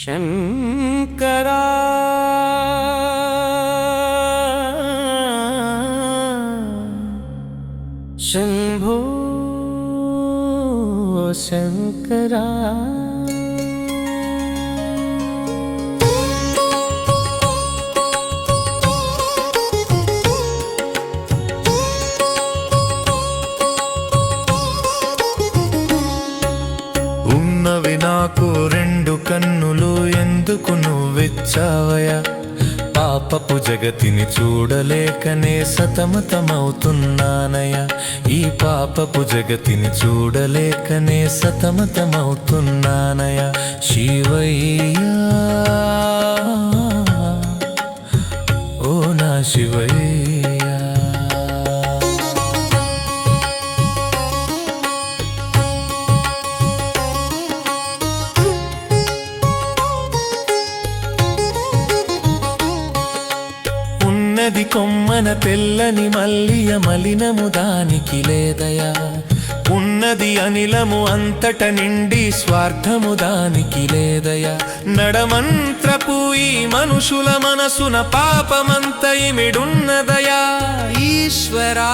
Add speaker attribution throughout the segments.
Speaker 1: शङ्करा। शम्भो
Speaker 2: शङ्करा। నాకు రెండు కన్నులు ఎందుకు నువ్విచ్చావయా పాపపు జగతిని చూడలేకనే సతమతమవుతున్నానయ్యా. ఈ పాపపు జగతిని చూడలేకనే సతమతమవుతున్నానయ్యా. శివయ్యా. మన తెల్లని మల్లియ మలినము దానికి లేదయా? ఉన్నది అనిలము అంతట నిండి స్వార్థము దానికి లేదయా? నడమంత్రపు ఈ మనుషుల మనసున పాపమంత ఇమిడున్నదయా? ఈశ్వరా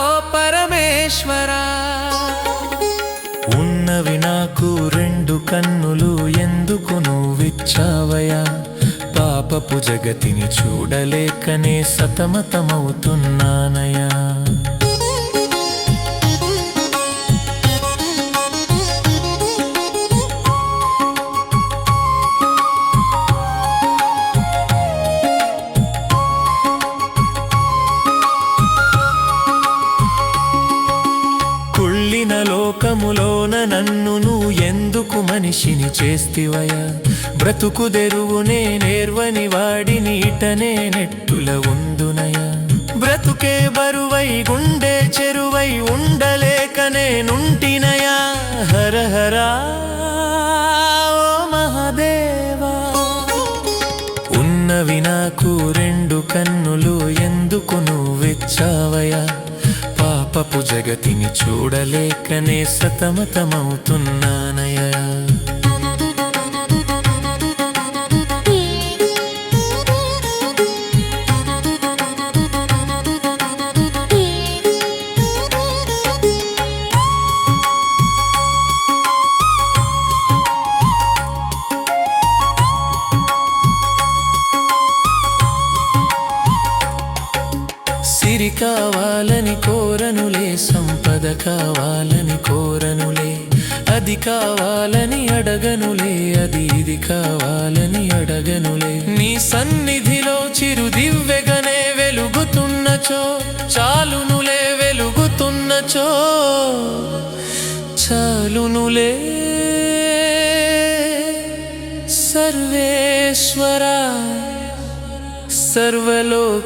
Speaker 2: ఓ పరమేశ్వరా. ఉన్నవి నాకు రెండు కన్నులు పాపపు జగతిని చూడలేకనే సతమతమవుతున్నానయా? కుళ్ళిన లోకముల ఎందుకు మనిషిని చేస్తివయా బ్రతుకు తెరువునే నేర్వని వాడి నీటనే నెట్టుల ఉందునయా బ్రతుకే బరువై గుండె చెరువై ఉండలేకనే నుంటినయా హర హరా ఓ మహాదేవా. ఉన్నవి నాకు రెండు కన్నులు ఎందుకు నువ్వెచ్చావయా పాపపు జగతిని చూడలేకనే సతమతమవుతున్నానయ సిరి కావాలని కో సంపద కావాలని కోరనులే అది కావాలని అడగనులే అది ఇది కావాలని అడగనులే. నీ సన్నిధిలో చిరు దివ్వెగనే వెలుగుతున్నచో చాలునులే వెలుగుతున్నచో చాలునులే. సర్వేశ్వర సర్వలోకేశ్వర.